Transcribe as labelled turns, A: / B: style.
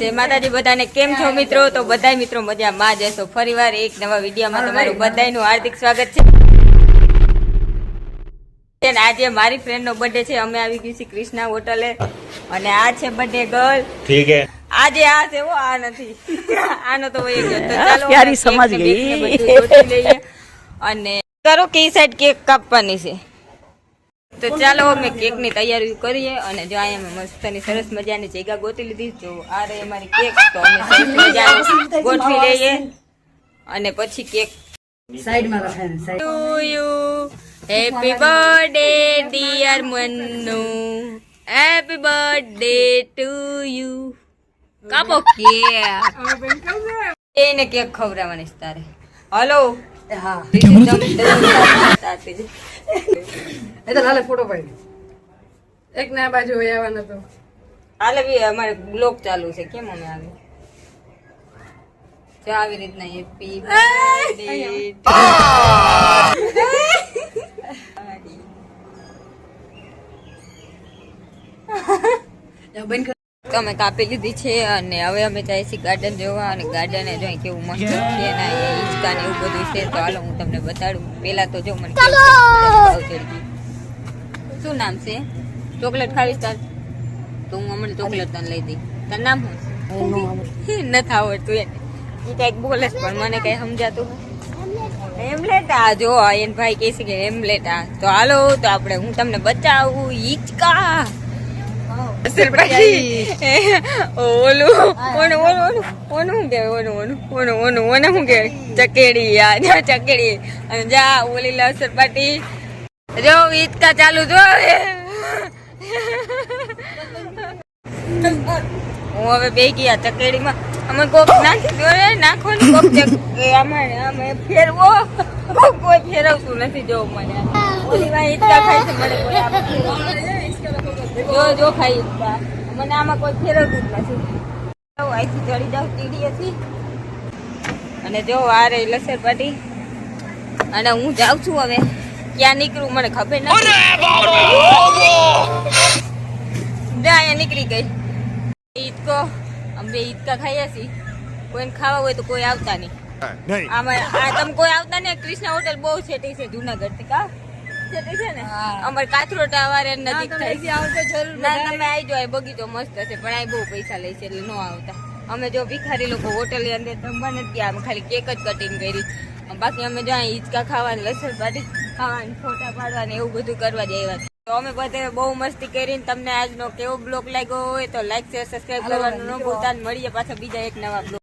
A: જય માતાજી બધાને કેમ છો મિત્રો? તો બધા મિત્રો મજામાં જ હશો. ફરીવાર એક નવા વિડીયોમાં તમારું બધાનું હાર્દિક સ્વાગત છે. આજે મારી ફ્રેન્ડ નો બર્થડે છે. અમે આવી ગયું છીએ ક્રિષ્ના હોટલે. અને આ છે બર્થડે ગર્લ
B: ઠીક હે.
A: આજે આ છે ઓ આ નથી. આનો તો વહી ગયો તો ચાલો
C: પ્યારી સમજ ગઈ.
A: અને કરો કઈ સાઈડ કેક કાપવાની છે. તો ચાલો અમે કેકની તૈયારી કરીએ અને જો અહીંયા મસ્ત મસ્તની સરસ મજાની જગ્યા ગોતી લીધી. જો આ રહી અમારી કેક તો અમે સરસ મજાની ગોઠવી લઈએ. અને પછી કેક.
C: સાઈડમાં રખાય ને side.
A: To you. Happy birthday, dear Manu. Happy to you. કાપો કેક. એને કેક ખવડાવવાની તારે. હલો
C: હા. એ તો લાલે ફોટો પાડી એક ના બાજુ આવવાનો તો.
A: હાલે બી અમારે બ્લોક ચાલુ છે. કેમ અમે આવી જો આવી રીતના હેપી
C: બંધ
A: તો અમે કાપી લીધી છે અને હવે અમે છીએ ગાર્ડન જોવા અને ગાર્ડન જો કેવું મસ્ત છે ને એ હિંચકા ને એવું બધું છે. તો હાલો હું તમને બતાડું. પેલા તો જો મને. શું નામ છે? ચોકલેટ ખાવીશ તાર? તો હું હમણાં ચોકલેટ તને લઈ દઈ તાર નામ શું? નથી આવડતું એને. એ કંઈક બોલે પણ મને કઈ સમજાતું એમલેટ આ જો એન ભાઈ કહે છે કે એમલેટ આ. તો હાલો તો આપણે હું તમને બચાવું હિંચકા. ઓલું ઓનું ઓલું ઓલું ઓનું શું કહેવાય ઓનું ઓનું ઓનું ઓનું ઓને શું કહેવાય ચકેડી આ જા ચકેડી અને જા ઓલી લસર પાટી જો હિંચકા ચાલુ જો હવે હું હવે બે ગયા ચકેડીમાં અમે કોક નાખી દો નાખો ને કોક આમાં ને ફેરવો કોઈ ફેરવતું નથી જો મને ઓલી વાય હિંચકા ખાય છે મને જો જો ખાઈ. મને આમાં કોઈ ફેરવતું જ નથી. અહીંથી ચડી જાવ હતી અને જો આ રહી લસર પાટી. અને હું જાઉં છું હવે. ક્યાં નીકળું મને ખબર નથી. અહીંયા નીકળી ગઈ. ઈદકો અમે ઈદકા ખાઈએ છીએ. કોઈને ખાવા હોય તો કોઈ આવતા નહીં. આમાં આ તમે કોઈ આવતા નહીં? કૃષ્ણ હોટલ બહુ છે તે છે જુનાગઢથી કા? છેટી છે ને? અમારે કાથરો ટાવર નજીક થાય. ના તમે આવી જાય બગીચો મસ્ત હશે પણ આ બહુ પૈસા લે છે એટલે ન આવતા. અમે જો ભિખારી લોકો હોટલની અંદર જમવા નથી અમે ખાલી કેક જ કટિંગ કરી. બાકી અમે જો અહીં હિંચકા ખાવાની લસણ પાટી ખાવાની ફોટા પાડવાની એવું બધું કરવા જાય તો અમે બધે બહુ મસ્તી કરીને તમને આજનો કેવો બ્લોગ લાગ્યો હોય તો લાઈક શેર સબસ્ક્રાઈબ કરવાનું ન ભૂલતા મળીએ પાછા બીજા એક નવા બ્લોગ